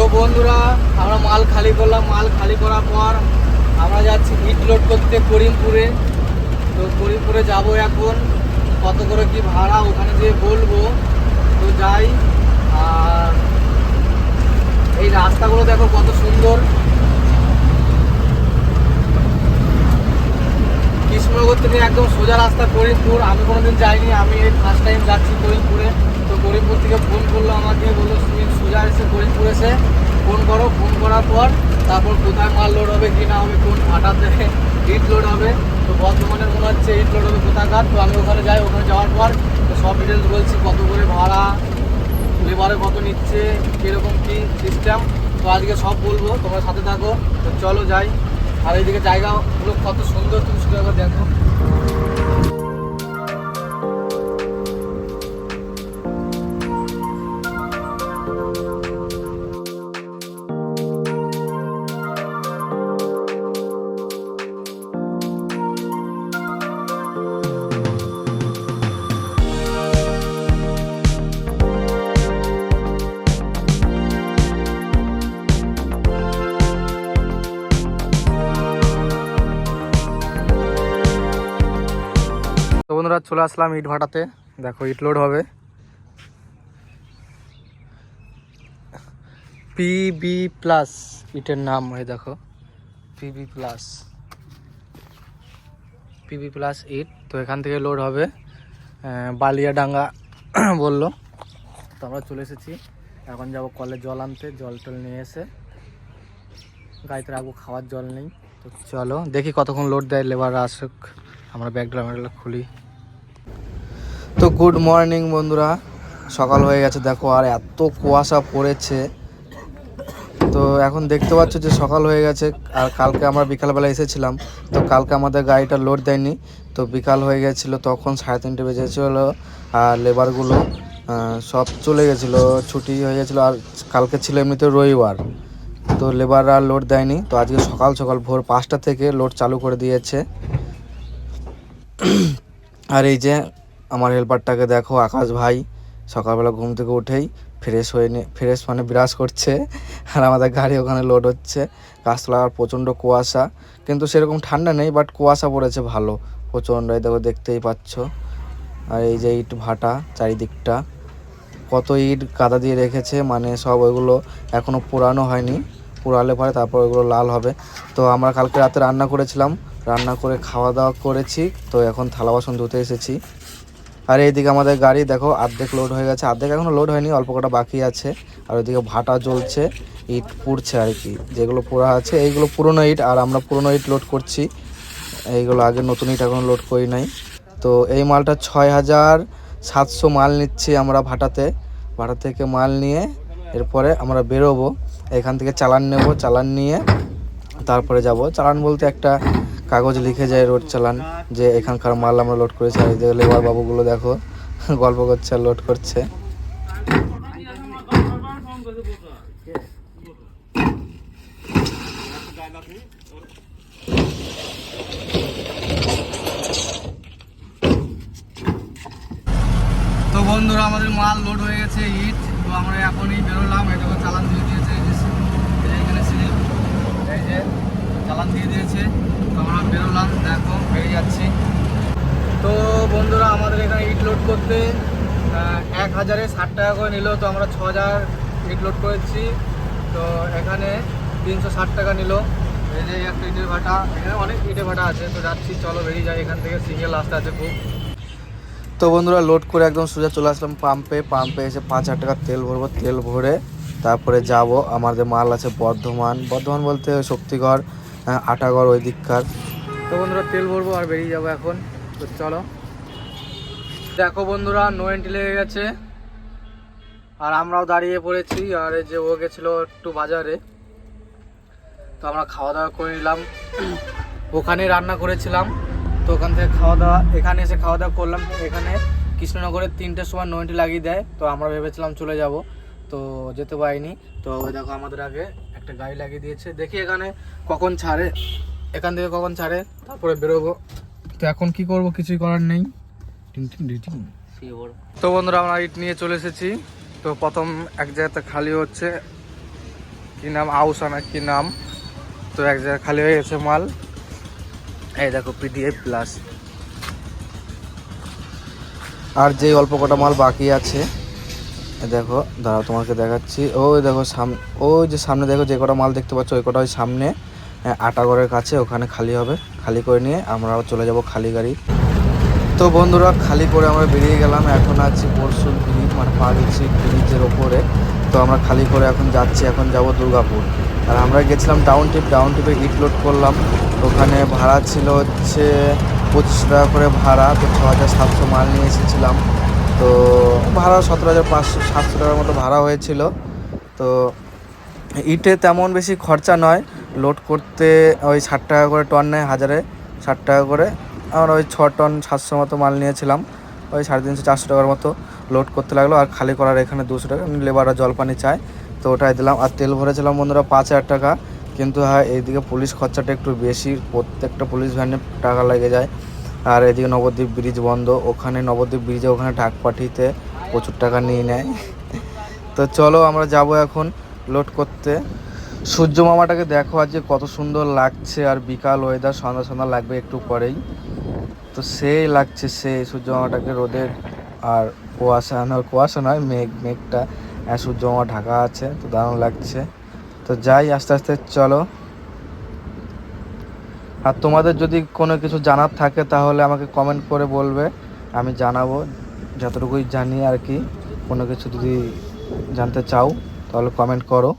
তো বন্ধুরা, আমরা মাল খালি করলাম। মাল খালি করার পর আমরা যাচ্ছি ইট লোড করতে করিমপুরে। তো করিমপুরে যাব এখন। কত করে কি ভাড়া ওখানে দিয়ে বলব। তো যাই। আর এই রাস্তাগুলো দেখো কত সুন্দর। কৃষ্ণনগর থেকে একদম সোজা রাস্তা করিমপুর। আমি কোনোদিন যাইনি। আমি এই ফার্স্ট টাইম যাচ্ছি করিমপুরে। তো করিমপুর থেকে ফোন করল আমাকে, বলল সুমিত সোজা এসে করিমপুর এসে ফোন করো। ফোন করার পর তারপর কোথায় মাল লোড হবে, কি না হবে, কোন ভাটাতে ইট লোড হবে, তো বর্ধমানের মনে হচ্ছে ইট লোড হবে কোথাকার, তো আমি ওখানে যাই, ওখানে যাওয়ার পর সব ডিটেলস বলছি, কত করে ভাড়া লেবারে কত নিচ্ছে, কীরকম কী সিস্টেম তো আজকে সব বলব, তোমরা সাথে থাকো, তো চলো যাই। আর এইদিকে জায়গাগুলো কত সুন্দর, তুমি একবার দেখো। বন্ধুরা, চলে আসলাম ইট ভাটাতে। দেখো, ইট লোড হবে। পিবি প্লাস ইটের নাম হয় দেখো। পিবি প্লাস পিবি প্লাস ইট, তো এখান থেকে লোড হবে। বালিয়াডাঙ্গা বলল। তো আমরা চলে এসেছি। এখন যাব কলে জল আনতে, জল টল নিয়ে এসে। গাড়িতে রাখব, খাওয়ার জল নেই। তো চলো, দেখি কতক্ষণ লোড দেয়, লেবার আসুক। আমরা ড্রামের খুলি। তো গুড মর্নিং বন্ধুরা। সকাল হয়ে গেছে, দেখো, আর এত কুয়াশা পড়েছে। তো এখন দেখতে পাচ্ছ যে সকাল হয়ে গেছে, আর কালকে আমরা বিকালবেলা এসেছিলাম। তো কালকে আমাদের গাড়িটা লোড দেয়নি। তো বিকাল হয়ে গেছিল, তখন সাড়ে তিনটে বেজেছিল আর লেবারগুলো সব চলে গেছিল, ছুটি হয়ে গেছিল, আর কালকে ছিল এমনিতে রবিবার। তো লেবার আর লোড দেয়নি। তো আজকে সকাল সকাল ভোর পাঁচটা থেকে লোড চালু করে দিয়েছে। আর এই যে আমার হেল্পারটাকে দেখো, আকাশ ভাই, সকালবেলা ঘুম থেকে উঠেই ফ্রেশ হয়ে নে ফ্রেশ মানে বিরাজ করছে, আর আমাদের গাড়ি ওখানে লোড হচ্ছে। গাছতলা আর প্রচণ্ড কুয়াশা, কিন্তু সেরকম ঠান্ডা নেই বাট কুয়াশা পড়েছে ভালো, প্রচণ্ড, এই দেখো দেখতেই পাচ্ছ। আর এই যে ইট ভাটা চারিদিকটা, কত ইট গাদা দিয়ে রেখেছে মানে সব ওইগুলো এখনও পোড়ানো হয়নি পোড়ালে পরে তারপর ওইগুলো লাল হবে। তো আমরা কালকে রাতে রান্না করেছিলাম, রান্না করে খাওয়া দাওয়া করেছি, তো এখন থালা বাসন ধুতে এসেছি। আর এইদিকে আমাদের গাড়ি দেখো, অর্ধেক লোড হয়ে গেছে, অর্ধেক এখনও লোড হয়নি, অল্প কটা বাকি আছে। আর ওইদিকে ভাটা জ্বলছে, ইট পুড়ছে আর কি, যেগুলো পোড়া আছে, এইগুলো পুরনো ইট, আর আমরা পুরনো ইট লোড করছি। এইগুলো আগে নতুন ইট এখন লোড করি নাই। তো এই মালটা ছয় হাজার সাতশো মাল নিচ্ছি আমরা ভাটাতে। ভাটা থেকে মাল নিয়ে এরপরে আমরা বেরোবো। এখান থেকে চালান নেব, চালান নিয়ে তারপরে যাব। চালান বলতে একটা কাগজ লিখে যায় রোড চালান, যে এখানকার মাল আমরা লোড করেছি। আর এই লেবার বাবুগুলো দেখো, গল্প করছে আর লোড করছে। তো বন্ধুরা, আমাদের মাল লোড হয়ে গেছে, ইট। তো আমরা এখনই বেরোলাম দেখো চালান দিয়ে দিয়েছে, এই যে যে চালান দিয়ে দিয়েছে। বেরোলাম, দেখো, বেরিয়ে যাচ্ছি। তো বন্ধুরা, আমাদের এখানে ইট লোড করতে এক হাজারে ষাট টাকা করে নিল, তো আমরা ছ হাজার ইট লোড করেছি। তো এখানে তিনশো ষাট টাকা নিল। এই যে একটা ইটের ভাটা, এখানে অনেক ইটের ভাটা আছে, তো যাচ্ছি, চলো বেরিয়ে যাই। এখান থেকে সিঙ্গেল রাস্তা আছে খুব। তো বন্ধুরা লোড করে একদম সোজা চলে আসলাম পাম্পে পাম্পে এসে পাঁচ হাজার টাকার তেল ভরবো, তেল ভরে তারপরে যাব। আমাদের মাল আছে বর্ধমান। বর্ধমান বলতে শক্তিগড় আটাগড় ওই দিককার। তো বন্ধুরা, তেল ভরবো আর বেরিয়ে যাব এখন। তো চলো। দেখো বন্ধুরা নো এন্ট্রি লেগে গেছে। আর আমরাও দাঁড়িয়ে পড়েছি। আর এই যে ও গেছিল একটু বাজারে। তো আমরা খাওয়া দাওয়া করে নিলাম। ওখানে রান্না করেছিলাম। তো ওখান থেকে খাওয়া দাওয়া এখানে এসে খাওয়া দাওয়া করলাম। এখানে কৃষ্ণনগরের তিনটের সময় নয়টি লাগিয়ে দেয়। তো আমরা ভেবেছিলাম চলে যাব। তো যেতে পারিনি। তো দেখো আমাদের আগে একটা গাড়ি লাগিয়ে দিয়েছে। দেখি এখানে কখন ছাড়ে। এখান থেকে কখন ছাড়ে? তারপরে বেরোবো। তো এখন কি করব? কিছুই করার নেই। তো বন্ধুরা, আমরা ইট নিয়ে চলে এসেছি। তো প্রথম এক জায়গাতে খালি হচ্ছে। কি নাম? আউসা না কি নাম? তো এক জায়গায় খালি হয়ে গেছে মাল। এই দেখো, পিডিএফ প্লাস আর যে অল্প কটা মাল বাকি আছে দেখো, দাঁড়াও তোমাকে দেখাচ্ছি। ওই দেখো সামনে ওই যে সামনে দেখো, যে কটা মাল দেখতে পাচ্ছ, ওই কটা ওই সামনে। আটাগড়ের কাছে, ওখানে খালি হবে। খালি করে নিয়ে আমরাও চলে যাব খালি গাড়ি। তো বন্ধুরা, খালি করে আমরা বেরিয়ে গেলাম। এখন আছি পরশুর ব্রিজ মানে পাঁচি ব্রিজের ওপরে। তো আমরা খালি করে এখন যাচ্ছি, এখন যাব দুর্গাপুর। আর আমরা গেছিলাম টাউন টিপ ডাউন টিপে ইট লোড করলাম। ওখানে ভাড়া ছিল হচ্ছে পঁচিশশো টাকা করে ভাড়া, তো ছ হাজার সাতশো মাল নিয়ে এসেছিলাম। তো ভাড়া সতেরো হাজার পাঁচশো, সাতশো টাকার মতো ভাড়া হয়েছিল। তো ইটে তেমন বেশি খরচা নয়। লোড করতে ওই ষাট টাকা করে টন নেয় হাজারে, ষাট টাকা করে। আমরা ওই ছ টন সাতশো মতো মাল নিয়েছিলাম। ওই সাড়ে তিনশো, চারশো টাকার মতো লোড করতে লাগল। আর খালি করার এখানে দুশো টাকা লেবাররা জল পানি চায়। তো ওটাই দিলাম। আর তেল ভরেছিলাম বন্ধুরা পাঁচ হাজার টাকা। কিন্তু হ্যাঁ এইদিকে পুলিশ খরচাটা একটু বেশি। প্রত্যেকটা পুলিশ ভ্যানে টাকা লেগে যায়। আর এদিকে নবদ্বীপ ব্রিজ বন্ধ। ওখানে নবদ্বীপ ব্রিজে ওখানে ঢাক পাঠিতে প্রচুর টাকা নিয়ে নেয়। তো চলো আমরা যাব এখন লোড করতে। সূর্য মামাটাকে দেখো আজকে কত সুন্দর লাগছে আর বিকাল ওয়েদার সন্ধ্যা সন্ধ্যা লাগবে একটু পরেই। তো সেই লাগছে সে সূর্য মামাটাকে রোদের আর কুয়াশা, না, কুয়াশা নয়, মেঘ, মেঘটা। সূর্য মামা ঢাকা আছে, তো দারুণ লাগছে। তো যাই, আস্তে আস্তে চলো। আর তোমাদের যদি কোনো কিছু জানার থাকে তাহলে আমাকে কমেন্ট করে বলবে। আমি জানাব, যতটুকুই জানি আর কি। কোনো কিছু যদি জানতে চাও, তাহলে কমেন্ট করো।